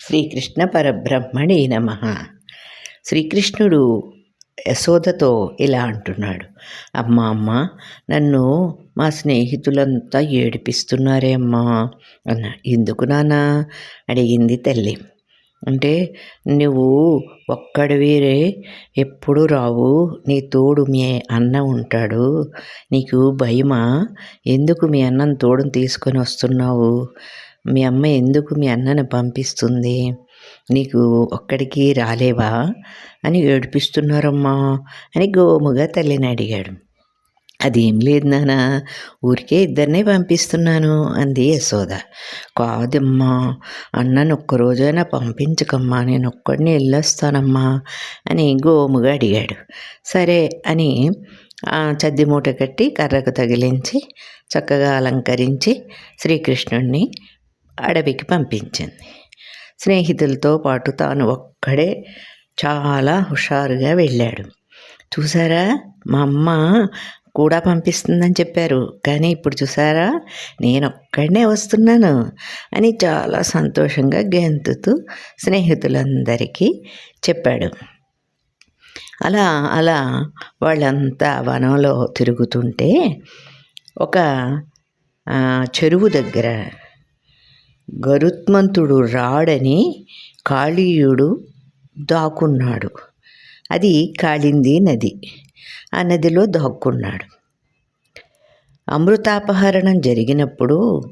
శ్రీకృష్ణ పరబ్రహ్మణే నమ. శ్రీకృష్ణుడు యశోదతో ఇలా అంటున్నాడు. అమ్మ అమ్మ నన్ను మా స్నేహితులంతా ఏడిపిస్తున్నారే అమ్మా అన్న. ఎందుకు నాన్న? అడిగింది తల్లి. అంటే నువ్వు ఒక్కడివేరే ఎప్పుడు రావు నీ తోడు మీ అన్న ఉంటాడు. నీకు భయమా? ఎందుకు మీ అన్నం తోడుని తీసుకొని వస్తున్నావు? మీ అమ్మ ఎందుకు మీ అన్నను పంపిస్తుంది? నీకు ఒక్కడికి రాలేవా? అని ఏడిపిస్తున్నారమ్మా అని గోముగా తల్లిని అడిగాడు. అదేం లేదు నాన్న ఊరికే ఇద్దరినే పంపిస్తున్నాను అంది యశోద. కాదమ్మా అన్నను ఒక్కరోజైనా పంపించకమ్మా నేను ఒక్కడిని వెళ్ళొస్తానమ్మా అని గోముగా అడిగాడు. సరే అని చద్ది మూట కట్టి కర్రకు తగిలించి చక్కగా అలంకరించి శ్రీకృష్ణుడిని అడవికి పంపించింది. స్నేహితులతో పాటు తాను ఒక్కడే చాలా హుషారుగా వెళ్ళాడు. చూసారా? మా అమ్మ కూడా పంపిస్తుందని చెప్పారు. కానీ ఇప్పుడు చూసారా? నేను ఒక్కడనే వస్తున్నాను అని చాలా సంతోషంగా గెంతుతూ స్నేహితులందరికీ చెప్పాడు. అలా అలా వాళ్ళంతా వనంలో తిరుగుతుంటే ఒక చెరువు దగ్గర గరుత్మంతుడు రాడని కాళీయుడు దాక్కున్నాడు. అది కాళింది నది. ఆ నదిలో దాక్కున్నాడు. అమృతాపహరణం జరిగినప్పుడు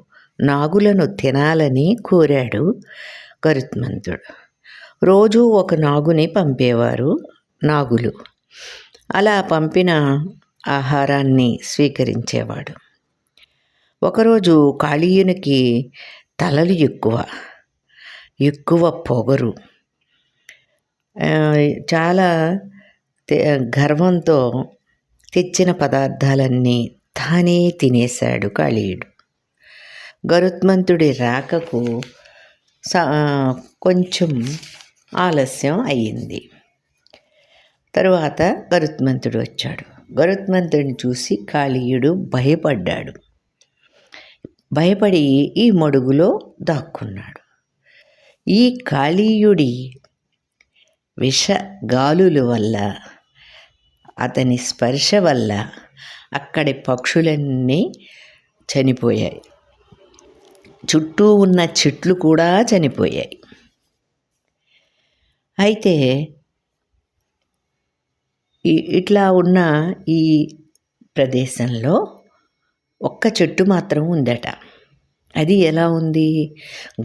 నాగులను తినాలని కోరాడు గరుత్మంతుడు. రోజు ఒక నాగుని పంపేవారు నాగులు. అలా పంపిన ఆహారాన్ని స్వీకరించేవాడు. ఒకరోజు కాళీయునికి తలలు ఎక్కువ ఎక్కువ పొగరు. చాలా గర్వంతో తెచ్చిన పదార్థాలన్నీ తానే తినేశాడు కాళీయుడు. గరుత్మంతుడి రాకకు కొంచెం ఆలస్యం అయ్యింది. తరువాత గరుత్మంతుడు వచ్చాడు. గరుత్మంతుడిని చూసి కాళీయుడు భయపడ్డాడు. భయపడి ఈ మడుగులో దాక్కున్నాడు. ఈ కాళీయుడి విష గాలుల వల్ల అతని స్పర్శ వల్ల అక్కడి పక్షులన్నీ చనిపోయాయి. చుట్టూ ఉన్న చెట్లు కూడా చనిపోయాయి. అయితే ఇట్లా ఉన్న ఈ ప్రదేశంలో ఒక్క చెట్టు మాత్రం ఉందట. అది ఎలా ఉంది?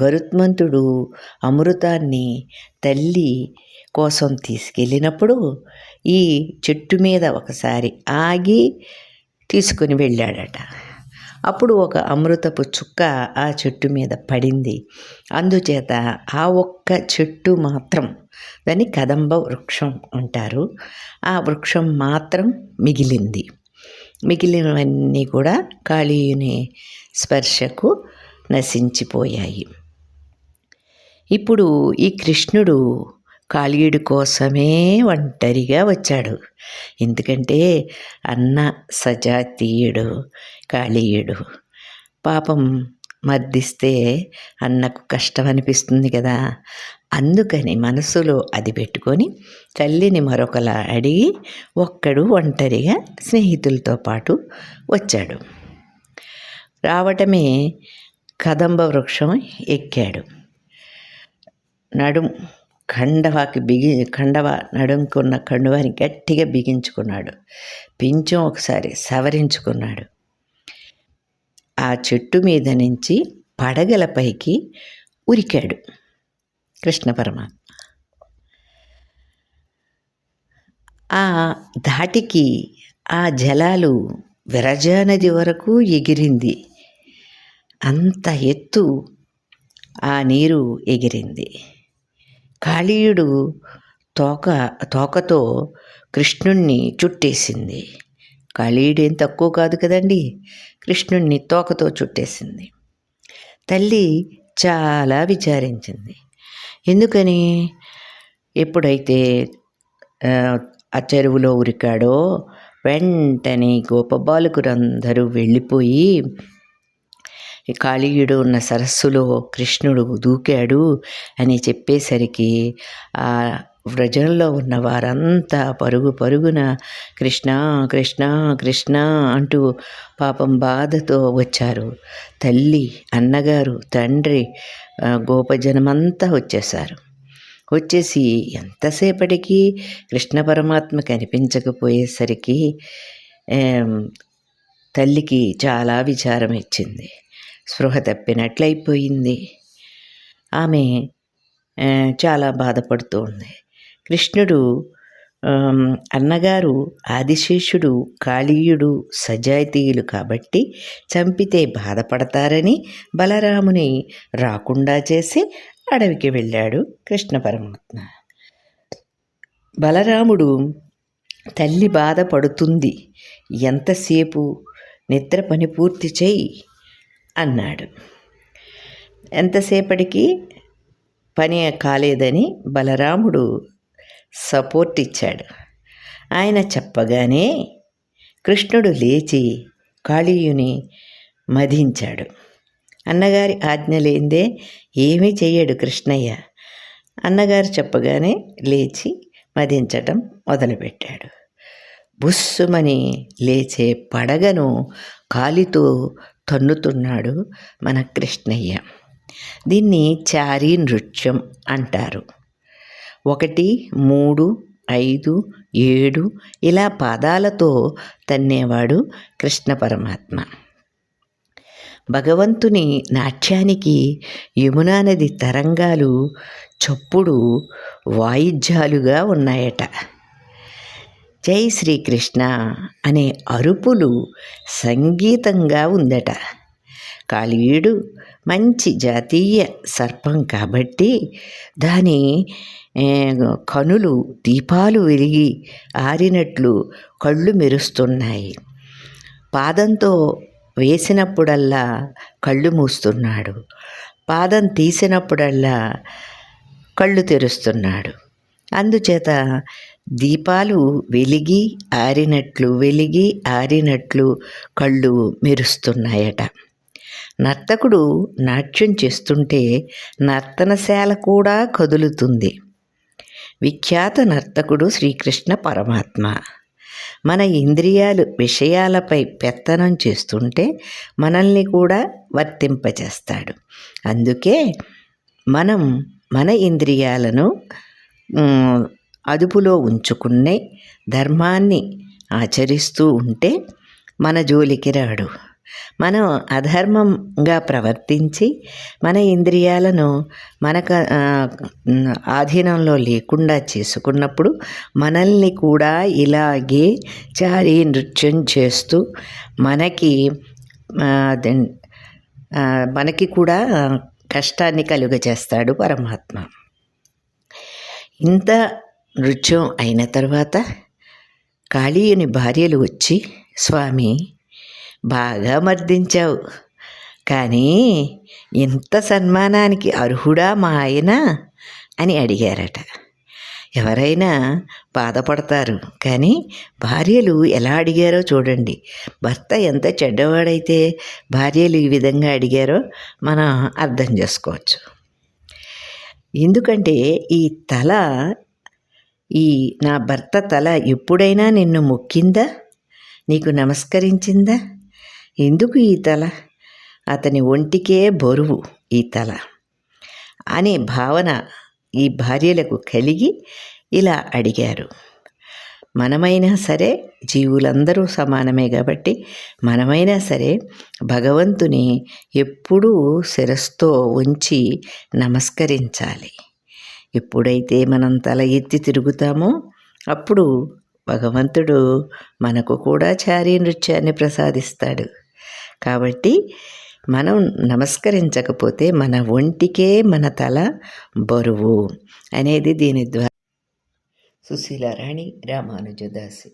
గరుత్మంతుడు అమృతాన్ని తల్లి కోసం తీసుకెళ్ళినప్పుడు ఈ చెట్టు మీద ఒకసారి ఆగి తీసుకుని వెళ్ళాడట. అప్పుడు ఒక అమృతపు చుక్క ఆ చెట్టు మీద పడింది. అందుచేత ఆ ఒక్క చెట్టు మాత్రం దాన్ని కదంబ వృక్షం అంటారు. ఆ వృక్షం మాత్రం మిగిలింది. మిగిలినవన్నీ కూడా కాళీయుని స్పర్శకు నశించిపోయాయి. ఇప్పుడు ఈ కృష్ణుడు కాళీయుడి కోసమే ఒంటరిగా వచ్చాడు. ఎందుకంటే అన్న సజాతీయుడు కాళీయుడు. పాపం మర్దిస్తే అన్నకు కష్టం అనిపిస్తుంది కదా. అందుకని మనసులో అది పెట్టుకొని తల్లిని మరొకలా అడిగి ఒక్కడు ఒంటరిగా స్నేహితులతో పాటు వచ్చాడు. రావటమే కదంబ వృక్షం ఎక్కాడు. నడుం కండవాకి బిగి కండవ నడుంకున్న కండువాని గట్టిగా బిగించుకున్నాడు. పించం ఒకసారి సవరించుకున్నాడు. ఆ చెట్టు మీద నుంచి పడగలపైకి ఉరికాడు కృష్ణ పరమాత్మ. ఆ ధాటికి ఆ జలాలు విరజానది వరకు ఎగిరింది. అంత ఎత్తు ఆ నీరు ఎగిరింది. కాళీయుడు తోక తోకతో కృష్ణుణ్ణి చుట్టేసింది. కాళీయుడు ఏం తక్కువ కాదు కదండి. కృష్ణుణ్ణి తోకతో చుట్టేసింది. తల్లి చాలా విచారించింది. ఎందుకని? ఎప్పుడైతే ఆ చెరువులో ఉరికాడో వెంటనే గోపబాలకులందరూ వెళ్ళిపోయి కాళీయుడు ఉన్న సరస్సులో కృష్ణుడు దూకాడు అని చెప్పేసరికి ఆ వ్రజంలో ఉన్న వారంతా పరుగు పరుగున కృష్ణ కృష్ణ కృష్ణ అంటూ పాపం బాధతో వచ్చారు. తల్లి అన్నగారు తండ్రి గోపజనమంతా వచ్చేసారు వచ్చేసి ఎంతసేపటికి కృష్ణ పరమాత్మ కనిపించకపోయేసరికి తల్లికి చాలా విచారం ఇచ్చింది. స్పృహ తప్పినట్లయిపోయింది. ఆమె చాలా బాధపడుతూ ఉంది కృష్ణుడు అన్నగారు ఆదిశేషుడు కాళీయుడు సజాతీయులు కాబట్టి చంపితే బాధపడతారని బలరాముని రాకుండా చేసి అడవికి వెళ్ళాడు కృష్ణ పరమాత్మ. బలరాముడు తల్లి బాధపడుతుంది ఎంతసేపు? నిద్ర పని పూర్తి చేయి అన్నాడు. ఎంతసేపటికి? పని కాలేదని బలరాముడు సపోర్ట్ ఇచ్చాడు. ఆయన చెప్పగానే కృష్ణుడు లేచి కాళీయుని మధించాడు. అన్నగారి ఆజ్ఞ లేదే ఏమీ చెయ్యడు కృష్ణయ్య. అన్నగారు చెప్పగానే లేచి మదించటం మొదలుపెట్టాడు. బుస్సుమని లేచే పడగను కాలితో తన్నుతున్నాడు మన కృష్ణయ్య. దీన్ని చారీ నృత్యం అంటారు. ఒకటి మూడు ఐదు ఏడు ఇలా పాదాలతో తన్నేవాడు కృష్ణ పరమాత్మ. భగవంతుని నాట్యానికి యమునా నది తరంగాలు చప్పుడు వాయిద్యాలుగా ఉన్నాయట. జై శ్రీకృష్ణ అనే అరుపులు సంగీతంగా ఉందట. కాళీయుడు మంచి జాతీయ సర్పం కాబట్టి దాని కనులు దీపాలు వెలిగి ఆరినట్లు కళ్ళు మెరుస్తున్నాయి. పాదంతో వేసినప్పుడల్లా కళ్ళు మూస్తున్నాడు. పాదం తీసినప్పుడల్లా కళ్ళు తెరుస్తున్నాడు. అందుచేత దీపాలు వెలిగి ఆరినట్లు వెలిగి ఆరినట్లు కళ్ళు మెరుస్తున్నాయట. నర్తకుడు నాట్యం చేస్తుంటే నర్తనశాల కూడా కదులుతుంది. విఖ్యాత నర్తకుడు శ్రీకృష్ణ పరమాత్మ. మన ఇంద్రియాలు విషయాలపై పెత్తనం చేస్తుంటే మనల్ని కూడా వర్తింపచేస్తాడు అందుకే మనం మన ఇంద్రియాలను అదుపులో ఉంచుకునే ధర్మాన్ని ఆచరిస్తూ ఉంటే మన జోలికి రాడు. మనం అధర్మంగా ప్రవర్తించి మన ఇంద్రియాలను మనకు ఆధీనంలో లేకుండా చేసుకున్నప్పుడు మనల్ని కూడా ఇలాగే చారీ నృత్యం చేస్తూ మనకి దెన్- మనకి కూడా కష్టాన్ని కలుగజేస్తాడు పరమాత్మ. ఇంత నృత్యం అయిన తర్వాత కాళీయుని భార్యలు వచ్చి స్వామి బాగా మర్దించావు. కానీ ఇంత సన్మానానికి అర్హుడా మా ఆయన? అని అడిగారట. ఎవరైనా బాధపడతారు కానీ భార్యలు ఎలా అడిగారో చూడండి. భర్త ఎంత చెడ్డవాడైతే భార్యలు ఈ విధంగా అడిగారో మనం అర్థం చేసుకోవచ్చు. ఎందుకంటే ఈ తల ఈ నా భర్త తల ఎప్పుడైనా నిన్ను మొక్కిందా? నీకు నమస్కరించిందా? ఎందుకు ఈ తల? అతని ఒంటికే బరువు ఈ తల. అనే భావన ఈ భార్యలకు కలిగి ఇలా అడిగారు. మనమైనా సరే జీవులందరూ సమానమే కాబట్టి మనమైనా సరే భగవంతుని ఎప్పుడూ శిరస్తో ఉంచి నమస్కరించాలి. ఎప్పుడైతే మనం తల ఎత్తి తిరుగుతామో అప్పుడు భగవంతుడు మనకు కూడా చారీ నృత్యాన్ని ప్రసాదిస్తాడు. కాబట్టి మనం నమస్కరించకపోతే మన ఒంటికే మన తల బరువు అనేది దీని ద్వారా. సుశీల రాణి రామానుజదాసి.